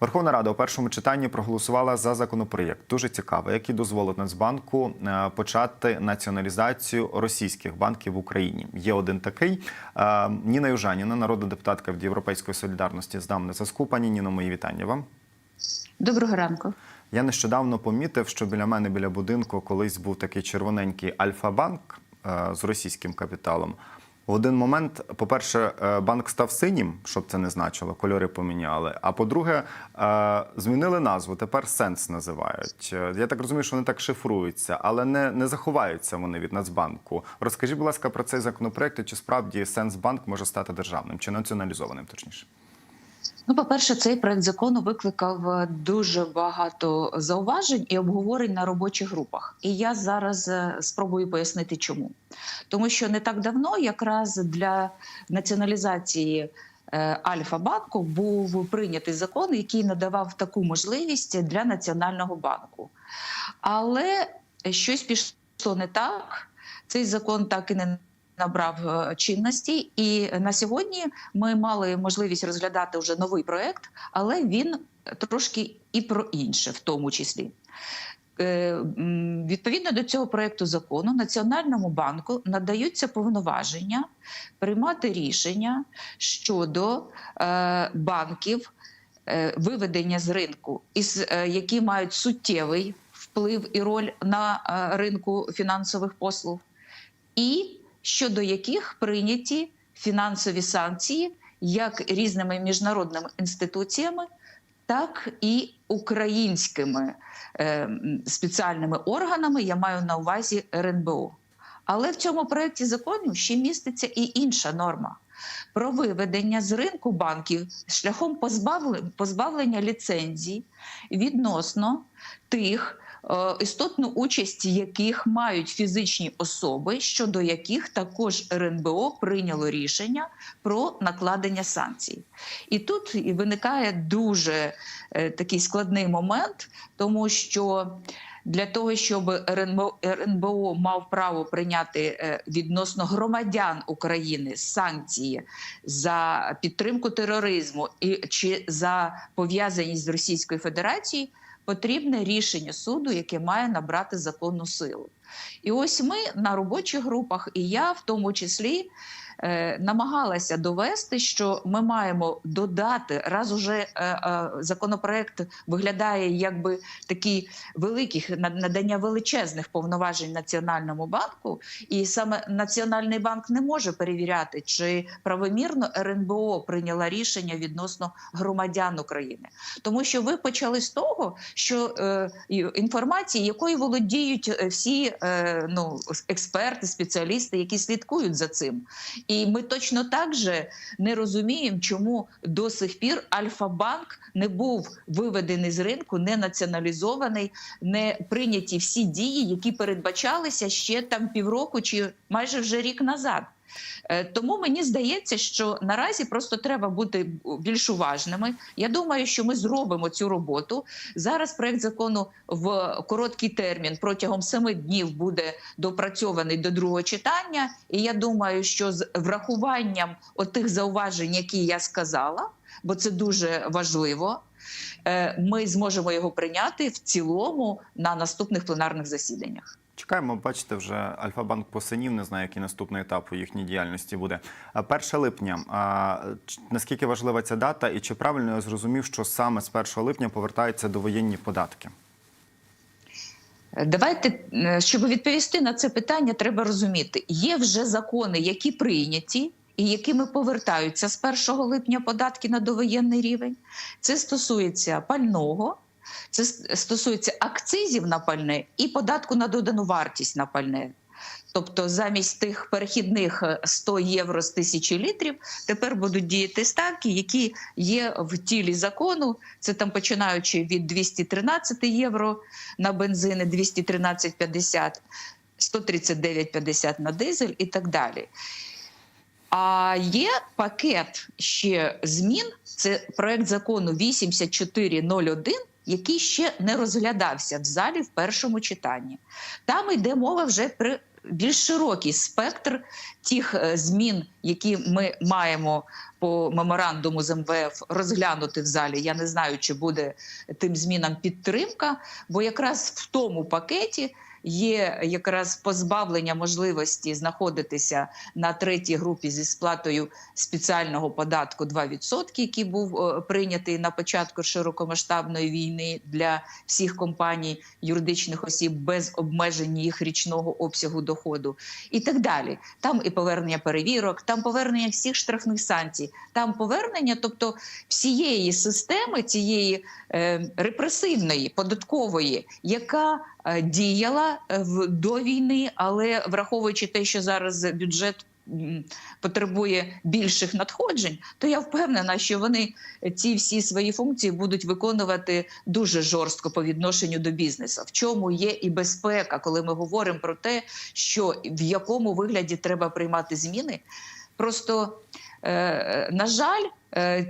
Верховна Рада у першому читанні проголосувала за законопроєкт. Дуже цікавий, який дозволить Нацбанку е, почати націоналізацію російських банків в Україні. Є один такий. Е, Ніна Южаніна, народна депутатка від Європейської солідарності, з нами на зв'язку. Пані Ніно, мої вітання вам. Доброго ранку. Я нещодавно помітив, що біля мене, біля будинку, колись був такий червоненький Альфа-банк е, з російським капіталом. В один момент, по-перше, е, банк став синім, щоб це не значило, кольори поміняли. А по-друге, е, змінили назву. Тепер сенс називають. Е, Я так розумію, що вони так шифруються, але не, не заховаються вони від Нацбанку. Розкажіть, будь ласка, про цей законопроект чи справді сенс банк може стати державним чи націоналізованим, точніше. Ну, по-перше, цей проект закону викликав е, дуже багато зауважень і обговорень на робочих групах. І я зараз е, спробую пояснити, чому. Тому що не так давно, якраз для націоналізації е, Альфа-банку був прийнятий закон, який надавав таку можливість для Національного банку. Але щось пішло не так. Цей закон так і не набрав е, чинності, і на сьогодні ми мали можливість розглядати вже новий проект, але він трошки і про інше, в тому числі. Е, Відповідно до цього проекту закону Національному банку надаються повноваження приймати рішення щодо е, банків виведення з ринку, які мають суттєвий вплив і роль на ринку фінансових послуг, і щодо яких прийняті фінансові санкції як різними міжнародними інституціями, так і українськими е, спеціальними органами. Я маю на увазі РНБО. Але в цьому проєкті закону ще міститься і інша норма про виведення з ринку банків шляхом позбавлення, ліцензій відносно тих, істотну участь яких мають фізичні особи, щодо яких також РНБО прийняло рішення про накладення санкцій. І тут виникає дуже е, такий складний момент, тому що для того, щоб РНБО, РНБО мав право прийняти е, відносно громадян України санкції за підтримку тероризму і чи за пов'язаність з Російською Федерацією, потрібне рішення суду, яке має набрати законну силу. І ось ми на робочих групах, і я в тому числі. Е, Намагалася довести, що ми маємо додати, раз уже е, е, законопроект виглядає якби такий великих над- надання величезних повноважень Національному банку, і саме Національний банк не може перевіряти, чи правомірно РНБО прийняла рішення відносно громадян України, тому що ви почали з того, що інформації, якою володіють всі ну, експерти, спеціалісти, які слідкують за цим. І ми точно так же не розуміємо, чому до сих пір Альфа-банк не був виведений з ринку, не націоналізований, не прийняті всі дії, які передбачалися ще там півроку чи майже вже рік назад. Е, Тому мені здається, що наразі просто треба бути більш уважними. Я думаю, що ми зробимо цю роботу. Зараз проект закону в короткий термін протягом семи днів буде допрацьований до другого читання. І я думаю, що з врахуванням отих зауважень, які я сказала, бо це дуже важливо. е, Ми зможемо його прийняти в цілому на наступних пленарних засіданнях. Чекаємо, бачите, вже Альфа-банк посинів, не знаю, який наступний етап у їхній діяльності буде. А, 1 липня. Наскільки важлива ця дата, і чи правильно я зрозумів, що саме з 1 липня повертаються довоєнні податки? Давайте, е, щоб відповісти на це питання, треба розуміти, є вже закони, які прийняті. І якими повертаються з 1 липня податки на довоєнний рівень, це стосується пального, це стосується акцизів на пальне і податку на додану вартість на пальне. Тобто замість тих перехідних е, 100 євро з тисячі літрів тепер будуть діяти ставки, які є в тілі закону. Це там починаючи від 213 євро на бензини, 213,50, 139,50 на дизель і так далі. А є пакет ще змін. Це проект закону 8401, який ще не розглядався в залі в першому читанні. Там йде мова вже при більш широкий спектр тих е, змін, які ми маємо по меморандуму з МВФ розглянути в залі. Я не знаю, чи буде тим змінам підтримка, бо якраз в тому пакеті. Є якраз позбавлення можливості знаходитися на третій групі зі сплатою спеціального податку 2%, який був е, прийнятий на початку широкомасштабної війни для всіх компаній юридичних осіб без обмеження їх річного обсягу доходу, і так далі. Там і повернення перевірок, там повернення всіх штрафних санкцій, там повернення, тобто всієї системи цієї е, репресивної податкової, яка діяла е, в до війни, але враховуючи те, що зараз бюджет. Потребує більших надходжень, то я впевнена, що вони ці всі свої функції будуть виконувати дуже жорстко по відношенню до бізнесу. В чому є і безпека, коли ми говоримо про те, що в якому вигляді треба приймати зміни. Просто, е, на жаль, е,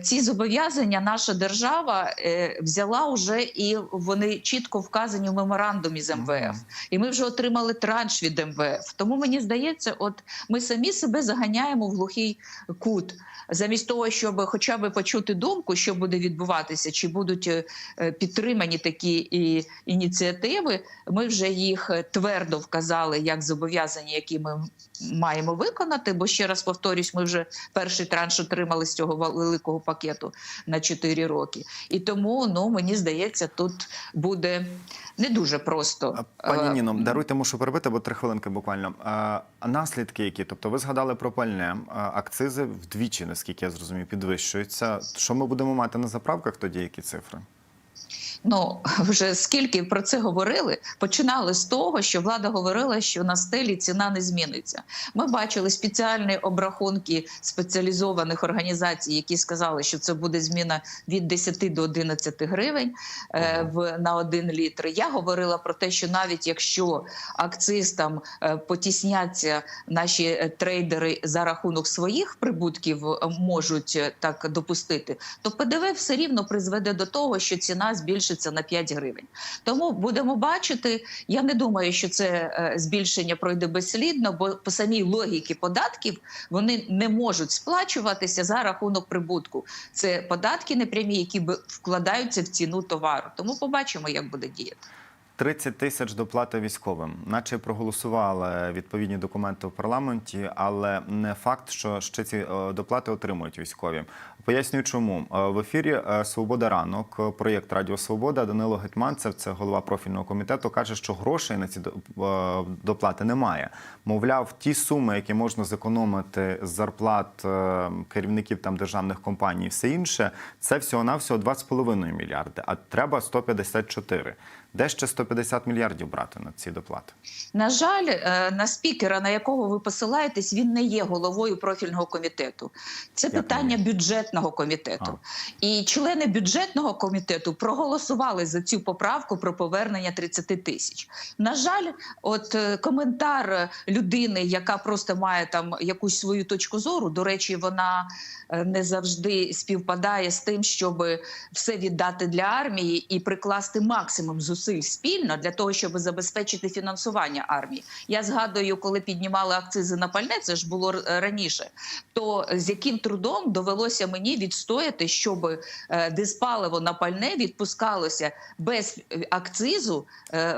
ці зобов'язання наша держава е, взяла вже і вони чітко вказані в меморандумі з МВФ. І ми вже отримали транш від МВФ. Тому мені здається, от ми самі себе заганяємо в глухий кут. Замість того, щоб хоча б почути думку, що буде відбуватися, чи будуть е, е, підтримані такі ініціативи, ми вже їх е, твердо вказали як зобов'язання, які ми маємо виконати. Бо ще раз повторюсь, ми вже перший транш отримали з цього великого пакету на 4 роки. І тому ну мені здається, тут буде не дуже просто. Пані Е, Ніно, даруйте, мушу перебити, бо три хвилинки буквально. А наслідки які? Тобто ви згадали про пальне, акцизи вдвічі, наскільки я зрозумів, підвищуються. Що ми будемо мати на заправках тоді, які цифри? Ну вже скільки про це говорили, починали з того, що влада говорила, що на стелі ціна не зміниться. Ми бачили спеціальні обрахунки спеціалізованих організацій, які сказали, що це буде зміна від 10 до 11 гривень е, в на один літр. Я говорила про те, що навіть якщо акцистам е, потісняться наші е, трейдери за рахунок своїх прибутків, е, можуть е, так допустити, то ПДВ все рівно призведе до того, що ціна збільшиться на 5 гривень. Тому будемо бачити. Я не думаю, що це е, збільшення пройде безслідно, бо по самій логіці податків вони не можуть сплачуватися за рахунок прибутку. Це податки непрямі, які вкладаються в ціну товару. Тому побачимо, як буде діяти. 30 тисяч доплати військовим, наче проголосували відповідні документи в парламенті, але не факт, що ще ці е, доплати отримують військові. Пояснюю, чому Е, в ефірі е, Свобода ранок, проєкт Радіо Свобода Данило Гетманцев, це голова профільного комітету, каже, що грошей на ці доплати немає. Мовляв, ті суми, які можна зекономити з зарплат керівників там державних компаній, і все інше, це всього навсього 2,5 мільярди, а треба 154. Де ще 150 мільярдів брати на ці доплати? На жаль, е, на спікера, на якого ви посилаєтесь, він не є головою профільного комітету. Це Як питання бюджетного комітету. І члени бюджетного комітету проголосували за цю поправку про повернення 30 тисяч. На жаль, от е, коментар людини, яка просто має там якусь свою точку зору. До речі, вона е, не завжди співпадає з тим, щоб все віддати для армії і прикласти максимум зусиль спільно для того, щоб забезпечити фінансування армії. Я згадую, коли піднімали акцизи на пальне, це ж було е, раніше. То з яким трудом довелося мені відстояти, щоб е, диспаливо на пальне відпускалося без е, акцизу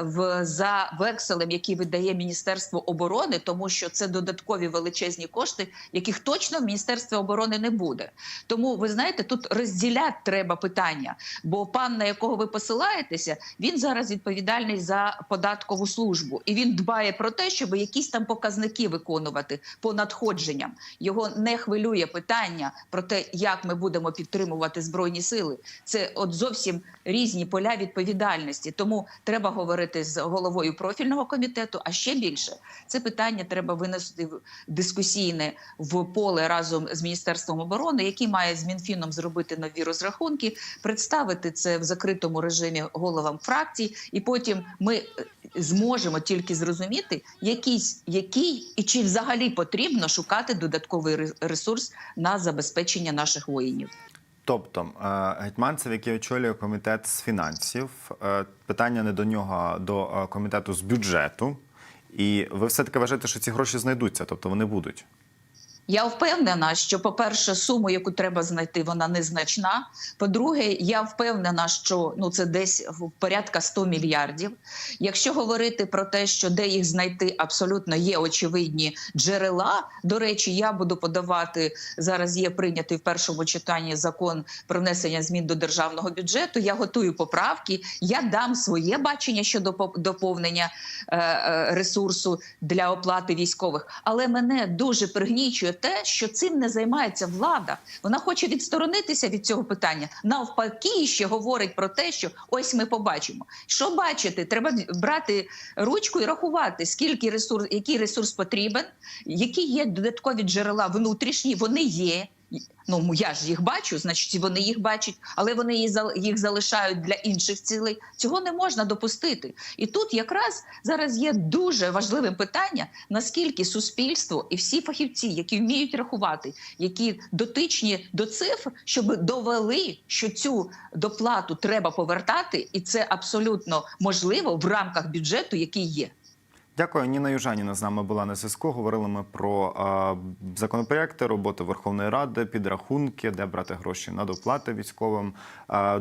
в за векселем, який видає Міністерство оборони, тому що це додаткові величезні кошти, яких точно в Міністерстві оборони не буде. Тому ви знаєте, тут розділяти треба питання. Бо пан, на якого ви посилаєтеся, він зараз відповідальний за податкову службу, і він дбає про те, щоб якісь там показники виконувати по надходженням. Його не хвилює питання про те, як ми будемо підтримувати збройні сили. Це от зовсім різні поля відповідальності. Тому треба говорити з головою профільного комітету. А ще більше це питання треба винести в дискусійне в поле разом з міністерством оборони, який має з Мінфіном зробити нові розрахунки, представити це в закритому режимі головам фракцій, і потім ми е, зможемо тільки зрозуміти, якийсь який і чи взагалі потрібно шукати додатковий ре- ресурс на забезпечення наших воїнів. Тобто е, Гетьманцев, який очолює комітет з фінансів, е, питання не до нього, а до комітету з бюджету. І ви все-таки вважаєте, що ці гроші знайдуться, тобто вони будуть. Я впевнена, що, по-перше, суму, яку треба знайти, вона незначна. По-друге, я впевнена, що ну це десь в порядка 100 мільярдів. Якщо говорити про те, що де їх знайти, абсолютно є очевидні джерела. До речі, я буду подавати зараз. Є прийнятий в першому читанні закон про внесення змін до державного бюджету. Я готую поправки. Я дам своє бачення щодо поп- доповнення е, е, ресурсу для оплати військових. Але мене дуже пригнічує те, що цим не займається влада. Вона хоче відсторонитися від цього питання. Навпаки, ще говорить про те, що ось ми побачимо. Що бачити? Треба брати ручку і рахувати, скільки ресурс, який ресурс потрібен, які є додаткові джерела внутрішні. Вони є. Ну я ж їх бачу, значить вони їх бачать, але вони їх залишають для інших цілей. Цього не можна допустити. І тут якраз зараз є дуже важливим питання, наскільки суспільство і всі фахівці, які вміють рахувати, які дотичні до цифр, щоб довели, що цю доплату треба повертати, і це абсолютно можливо в рамках бюджету, який є. Дякую. Ніна Южаніна з нами була на зв'язку. Говорили ми про е, законопроекти, роботу Верховної Ради, підрахунки, де брати гроші на доплати військовим. Е,